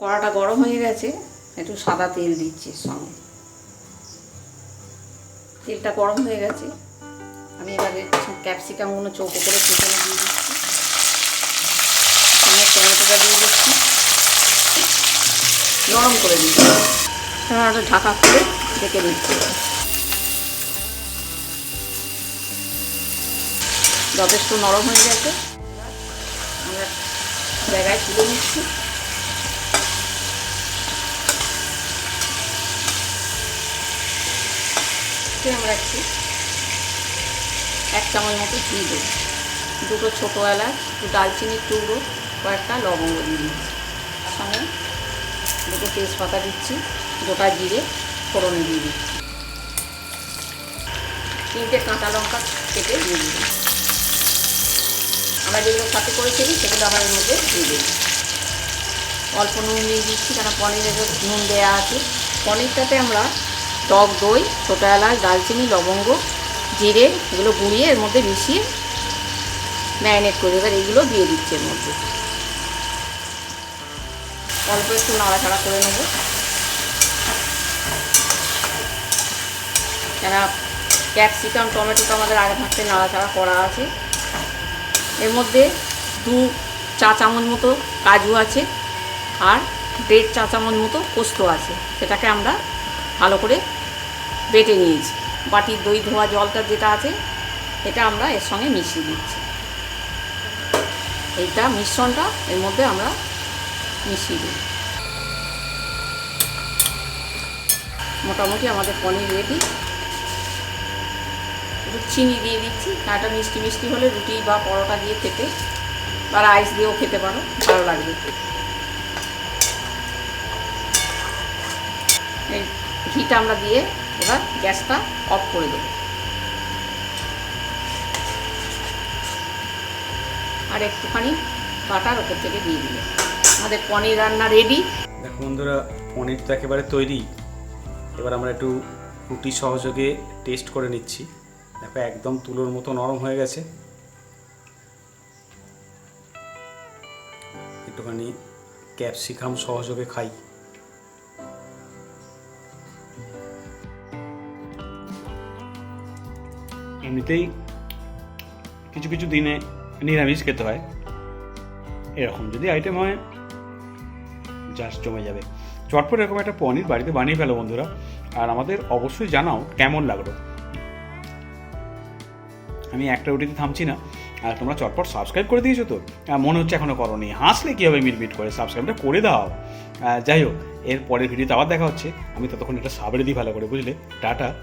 কড়াটা গরম হয়ে গেছে, একটু সাদা তেল দিচ্ছি সঙ্গে। তেলটা গরম হয়ে গেছে, আমি এবারে ক্যাপসিকামগুলো চৌকো করে কেটে দিয়ে দিচ্ছি। সঙ্গে টমেটোটা দিয়ে দিচ্ছি। নরম করে দিচ্ছি। ওটা ঢাকা করে ঢেকে দিচ্ছি। যথেষ্ট নরম হয়ে গেছে। আমরা জায়গায় তুলে নিচ্ছি। আমরা একটু এক চামচ মতো ঘি দেবো। দুটো ছোটো এলাচ দালচিনির টুকরো, কয়েকটা লবঙ্গ দিয়ে দিচ্ছি। সঙ্গে দুটো তেজপাতা দিচ্ছি, গোটা জিরে, ফোড়নে দিয়ে দিচ্ছি। তিনটে কাঁচা লঙ্কা কেটে দিয়ে দিচ্ছি আমরা যেগুলো সাথে করেছিলি সেগুলো আবার এর মধ্যে দিয়ে দিই অল্প নুন দিয়ে দিচ্ছি কারণ পনিরে তো নুন দেওয়া আছে। পনিরটাতে আমরা টক দই, ছোটো এলাচ দালচিনি লবঙ্গ, জিরে, এগুলো গুঁড়িয়ে এর মধ্যে মিশিয়ে ম্যারিনেট করে এবার এগুলো দিয়ে দিচ্ছি এর মধ্যে। অল্প একটু নাড়াচাড়া করে নেব। কেন ক্যাপসিকাম, টমেটোটা আমাদের আগে থাকতে নাড়াচাড়া করা আছে। এর মধ্যে দু চা চামচ মতো কাজু আছে আর দেড় চা চামচ মতো পোস্ত আছে। সেটাকে আমরা ভালো করে বেটে নিয়েছি। বাটির দই, ধোয়া জলটা যেটা আছে, এটা আমরা এর সঙ্গে মিশিয়ে দিচ্ছি। এইটা মিশ্রণটা এর মধ্যে আমরা মিশিয়ে দিই মোটামুটি আমাদের পনির রেডি একটু চিনি দিয়ে দিচ্ছি একটা মিষ্টি মিষ্টি হলে রুটি বা পরোটা দিয়ে খেতে বা রাইস দিয়েও খেতে পারো, ভালো লাগবে। এই ঘিটা আমরা দিয়ে এবার গ্যাসটা অফ করে দেবো। আর একটুখানি বাটার ওপর থেকে দিয়ে দিলে। আমাদের পনির রান্না রেডি দেখো বন্ধুরা, পনির তো একেবারে তৈরি। এবার আমরা একটু রুটি সহযোগে টেস্ট করে নিচ্ছি। দেখো, একদম তুলোর মতো নরম হয়ে গেছে। একটুখানি ক্যাপসিকাম সহযোগে খাই। এমনিতেই কিছু কিছু দিনে নিরামিষ খেতে হয়। এরকম যদি আইটেম হয় জাস্ট জমে যাবে। চটপট এরকম একটা পনির বাড়িতে বানিয়ে ফেলো বন্ধুরা। আর আমাদের অবশ্যই জানাও কেমন লাগল। আমি একটা রুটিতে থামছি না। আর তোমরা চটপট সাবস্ক্রাইব করে দিয়েছ তো? মনে হচ্ছে এখনও করনি। হাসলে কী হবে মিটমিট করে? সাবস্ক্রাইবটা করে দাও। যাই হোক, এর পরের ভিডিওতে আবার দেখা হচ্ছে। আমি ততক্ষণ একটা সাবরে দিই ভালো করে বুঝলে। টাটা।